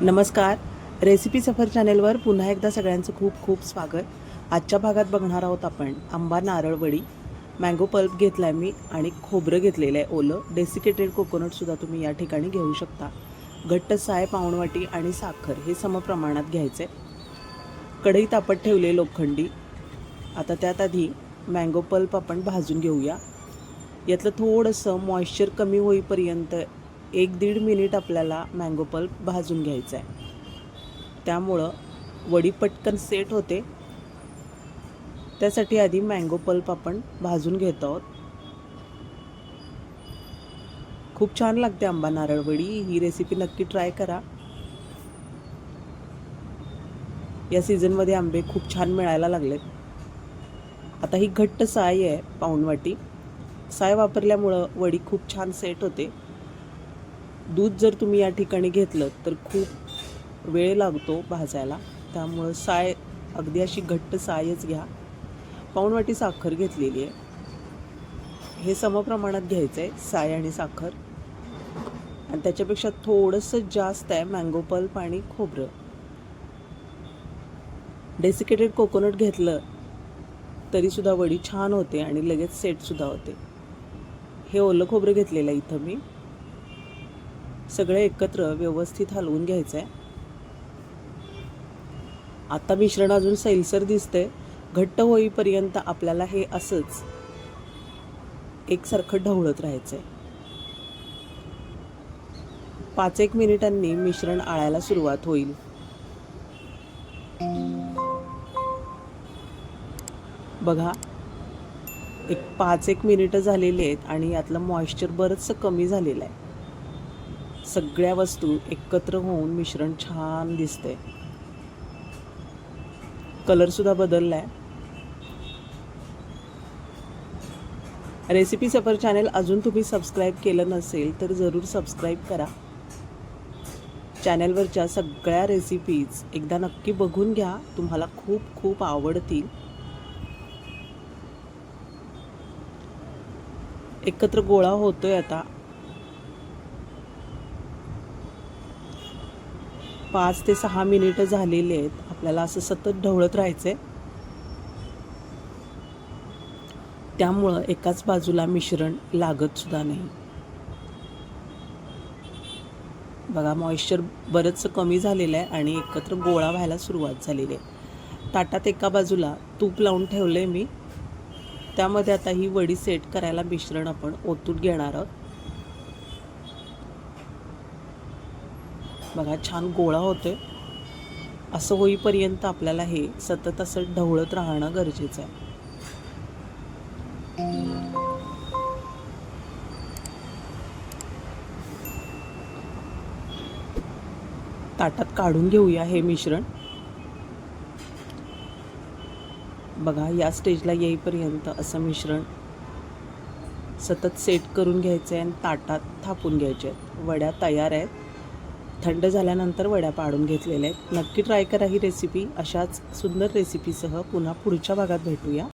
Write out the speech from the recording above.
नमस्कार. रेसिपी सफर चॅनेलवर पुन्हा एकदा सगळ्यांचं खूप खूप स्वागत. आजच्या भागात बघणार आहोत आपण आंबा नारळ वडी. मँगो पल्प घेतला आहे मी आणि खोबरं घेतलेलं आहे ओलं. डेसिकेटेड कोकोनटसुद्धा तुम्ही या ठिकाणी घेऊ शकता. घट्ट साय पाऊणवाटी आणि साखर हे समप्रमाणात आहे कढई तापत ठेवले लोखंडी. आता त्यात आधी मँगो पल्प आपण भाजून घेऊया. यातलं थोडंसं मॉइश्चर कमी होईपर्यंत एक दीड मिनिट आपल्याला मँगो पल्प भाजून घ्यायचा आहे त्यामुळं वडी पटकन सेट होते. त्यासाठी आधी मँगो पल्प आपण भाजून घेत आहोत. खूप छान लागते आंबा नारळ वडी. ही रेसिपी नक्की ट्राय करा. या सीझनमध्ये आंबे खूप छान मिळायला लागलेत. आता ही घट्ट साय आहे पाऊणवाटी. साय वापरल्यामुळं वडी खूप छान सेट होते. दूध जर तुम्ही या ठिकाणी घेतलं तर खूप वेळ लागतो भाजायला. त्यामुळं साय अगदी अशी घट्ट सायच घ्या. पाऊणवाटी साखर घेतलेली आहे. हे समप्रमाणात घ्यायचं आहे साय आणि साखर. आणि त्याच्यापेक्षा थोडंसं जास्त आहे मँगो पल्प आणि खोबरं. डेसिकेटेड कोकोनट घेतलं तरीसुद्धा वडी छान होते आणि लगेच सेटसुद्धा होते. हे ओलं खोबरं घेतलेलं आहे इथं मी. सगळे एकत्र व्यवस्थित हलवून घ्यायचं आहे आता मिश्रण अजून सैलसर दिसतंय. घट्ट होईपर्यंत आपल्याला हे असंच एकसारखं ढवळत राहायचं आहे पाच एक मिनिटांनी मिश्रण आळायला सुरुवात होईल. बघा एक पाच एक मिनिटं झालेली आहेत आणि यातलं मॉइश्चर बरंचसं कमी झालेलं आहे. सगळ्या वस्तू एकत्र होऊन मिश्रण छान दिसते कलरसुद्धा बदलला आहे रेसिपी सफर चॅनेल अजून तुम्ही सबस्क्राईब केलं नसेल तर जरूर सबस्क्राईब करा. चॅनलवरच्या सगळ्या रेसिपीज एकदा नक्की बघून घ्या. तुम्हाला खूप खूप आवडतील. एकत्र गोळा होतोय आता. पाच ते सहा मिनिटं झालेली आहेत. आपल्याला असं सतत ढवळत राहायचं आहे त्यामुळं एकाच बाजूला मिश्रण लागतसुद्धा नाही. बघा मॉइश्चर बरंचसं कमी झालेलं आहे आणि एकत्र गोळा व्हायला सुरुवात झालेली आहे. ताटात एका बाजूला तूप लावून ठेवलं आहे मी. त्यामध्ये आता ही वडी सेट करायला मिश्रण आपण ओतून घेणार आहोत. बघा छान गोळा होतोय. असं होईपर्यंत आपल्याला हे सतत असं ढवळत राहणं गरजेचं आहे. ताटात काढून घेऊया हे मिश्रण. बघा या स्टेजला येईपर्यंत असं मिश्रण सतत सेट करून घ्यायचं आहे आणि ताटात थापून घ्यायचे आहेत वड्या तयार आहेत. थंड झाल्यानंतर वड्या पाडून घेतलेल्या आहेत. नक्की ट्राय करा ही रेसिपी अशाच सुंदर रेसिपीसह पुन्हा पुढच्या भागात भेटूया.